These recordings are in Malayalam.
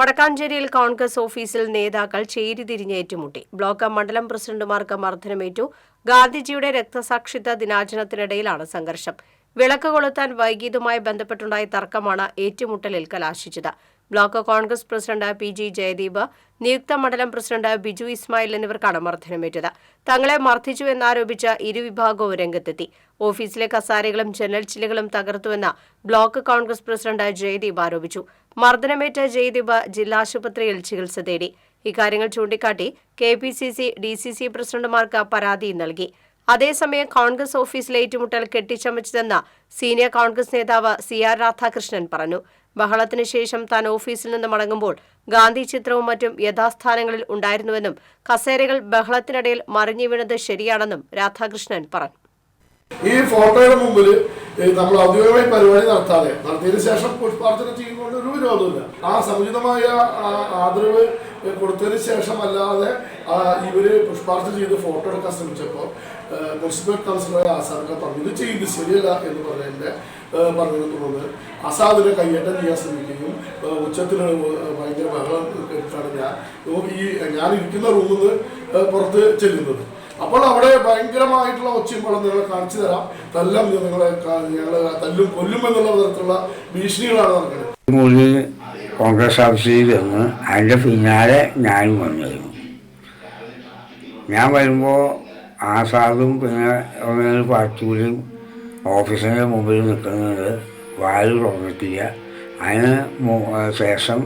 വടക്കാഞ്ചേരിയിൽ കോൺഗ്രസ് ഓഫീസിൽ നേതാക്കൾ ചേരിതിരിഞ്ഞ് ഏറ്റുമുട്ടി. ബ്ലോക്ക് മണ്ഡലം പ്രസിഡന്റുമാർക്ക് മർദ്ദനമേറ്റു. ഗാന്ധിജിയുടെ രക്തസാക്ഷിത്വ ദിനാചരണത്തിനിടയിലാണ് സംഘർഷം. വിളക്ക് കൊളുത്താൻ വൈകിയതുമായി ബന്ധപ്പെട്ടുണ്ടായ തർക്കമാണ് ഏറ്റുമുട്ടലിൽ കലാശിച്ചത്. Block Congress president P G Jayadeep നിയുക്ത മണ്ഡലം പ്രസിഡന്റ് ബിജു ഇസ്മായിൽ എന്നിവർക്കാണ് മർദ്ദനമേറ്റത്. തങ്ങളെ മർദ്ദിച്ചു എന്നാരോപിച്ച് ഇരുവിഭാഗവും രംഗത്തെത്തി. ഓഫീസിലെ കസാരകളും ജനൽ ചില്ലുകളും തകർത്തുവെന്ന് ബ്ലോക്ക് കോൺഗ്രസ് പ്രസിഡന്റ് ജയദീപ് ആരോപിച്ചു. മർദ്ദനമേറ്റ ജയ്ദീപ് ജില്ലാശുപത്രിയിൽ ചികിത്സ തേടി. ഇക്കാര്യങ്ങൾ ചൂണ്ടിക്കാട്ടി K P C C D C C പ്രസിഡന്റുമാർക്ക് പരാതി നൽകി. അതേസമയം കോൺഗ്രസ് ഓഫീസിലെ ഏറ്റുമുട്ടൽ കെട്ടിച്ചമച്ചതെന്ന് സീനിയർ കോൺഗ്രസ് നേതാവ് സി ആർ രാധാകൃഷ്ണൻ പറഞ്ഞു. ബഹളത്തിന് ശേഷം താൻ ഓഫീസിൽ നിന്ന് മടങ്ങുമ്പോൾ ഗാന്ധി ചിത്രവും മറ്റും യഥാസ്ഥാനങ്ങളിൽ ഉണ്ടായിരുന്നുവെന്നും കസേരകൾ ബഹളത്തിനിടയിൽ മറിഞ്ഞു വീണത് ശരിയാണെന്നും രാധാകൃഷ്ണൻ പറഞ്ഞു. ഈ ഫോട്ടോയുടെ മുമ്പിൽ നമ്മൾ ഔദ്യോഗികമായി പരിപാടി നടത്താതെ. നടത്തിയതിനു ശേഷം പുഷ്പാർച്ചന ചെയ്യുന്നതുകൊണ്ട് ഒരു വിരോധമില്ല. ആ സമുചിതമായ ആദരവ് കൊടുത്തതിന് ശേഷം അല്ലാതെ ഇവർ പുഷ്പാർച്ചന ചെയ്ത് ഫോട്ടോ എടുക്കാൻ ശ്രമിച്ചപ്പോൾ മുനിസിപ്പൽ കൗൺസിലറായ ആസാദിനെ പറഞ്ഞു ഇത് ചെയ്ത് ശരിയല്ല എന്ന് പറഞ്ഞതിന്റെ പറഞ്ഞതിനെ തുടർന്ന് ആസാദിനെ കയ്യേറ്റം ചെയ്യാൻ ശ്രമിക്കുകയും ഉച്ചത്തിൽ ഭയങ്കര ബഹളം കേട്ടിട്ടാണ് ഞാൻ. ഈ ഞാൻ ഇരിക്കുന്ന റൂമിൽ നിന്ന് പുറത്ത് ചെല്ലുന്നത്. അപ്പോൾ അവിടെ ഭയങ്കരമായിട്ടുള്ള ഒച്ചയും നിങ്ങളെ കാണിച്ചു തരാം. തല്ലം നിങ്ങളെ ഞങ്ങളെ തല്ലും കൊല്ലും എന്നുള്ള തരത്തിലുള്ള ഭീഷണികളാണ് നടക്കുന്നത്. കോൺഗ്രസ് ഓഫീസിൽ വന്ന് അതിന്റെ പിന്നാലെ ഞാനും വന്നിരുന്നു. ഞാൻ വരുമ്പോൾ ആസാദും പിന്നെ ഒന്ന് പാർട്ടിയിലും ഓഫീസിന്റെ മുമ്പിൽ നിൽക്കുന്നുണ്ട്. വായു തുറന്നിട്ടില്ല. അതിന് ശേഷം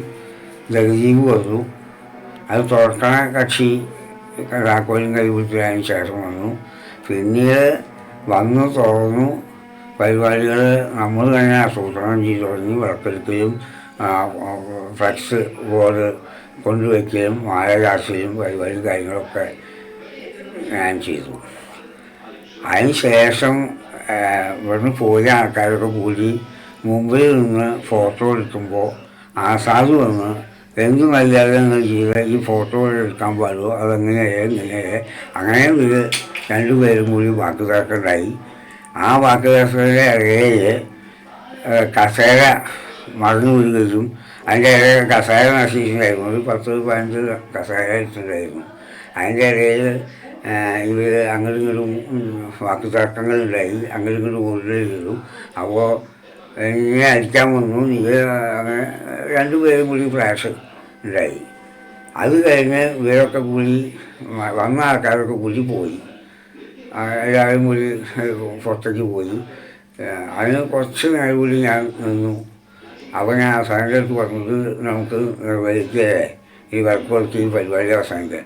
ജഗജീവ് വന്നു. അത് തുറക്കണ കക്ഷി താക്കോലും കൈവിട്ടതിന് ശേഷം വന്നു. പിന്നീട് വന്നു തുറന്നു പരിപാടികൾ നമ്മൾ തന്നെ ആസൂത്രണം ചെയ്ത് തുടങ്ങി ആ, ഫ്ലക്സ് ബോർഡ് കൊണ്ടുവയ്ക്കലും മാല പരിപാടിയും പരിപാടി കാര്യങ്ങളൊക്കെ ഞാൻ ചെയ്തു. അതിന് ശേഷം ആ, ഇവിടുന്ന് പോയ ആൾക്കാരൊക്കെ കൂടി മുമ്പിൽ നിന്ന് ഫോട്ടോ എടുക്കുമ്പോൾ ആസാദ് വന്ന് എന്ത് മര്യാദ നിങ്ങൾ ചെയ്ത് ഈ ഫോട്ടോ എടുക്കാൻ പാടുമോ അതെങ്ങനെയാ? എങ്ങനെയാ അങ്ങനെ ഇത് രണ്ടുപേരും കൂടി വാക്ക് തർക്കമുണ്ടായി ആ വാക്ക് തർക്കത്തിന്റെ ഇടയിൽ കസേര മറന്നു വീഴുകയും അതിന്റെ ഇടയിൽ കസേര നശിച്ചിട്ടുണ്ടായിരുന്നു ഒരു പത്ത് പതിനഞ്ച് കസേര ഇട്ടിട്ടുണ്ടായിരുന്നു അതിന്റെ ഇടയിൽ ഇവർ അങ്ങോട്ടും ഇങ്ങോട്ടും ഉം, വാക്ക് തർക്കങ്ങളുണ്ടായി അങ്ങോട്ടും ഇങ്ങോട്ടും ഓടുകയും അപ്പോൾ ഇങ്ങനെ അടിക്കാൻ വന്നു. നീ അങ്ങനെ രണ്ടുപേരും കൂടി ഫ്ലാഷ് ഉണ്ടായി. അത് കഴിഞ്ഞ് ഇവരൊക്കെ കൂടി വന്ന ആൾക്കാരൊക്കെ കൂടി പോയി. എല്ലാവരും കൂടി പുറത്തേക്ക് പോയി. അതിന് കുറച്ച് നേരം കൂടി ഞാൻ നിന്നു. അപ്പോൾ ഞാൻ അവസാനത്തെ പറഞ്ഞത് നമുക്ക് നിർവഹിക്കേ ഈ വർക്ക് കൊടുത്ത് ഈ പരിപാടി അവസാനിക്കുക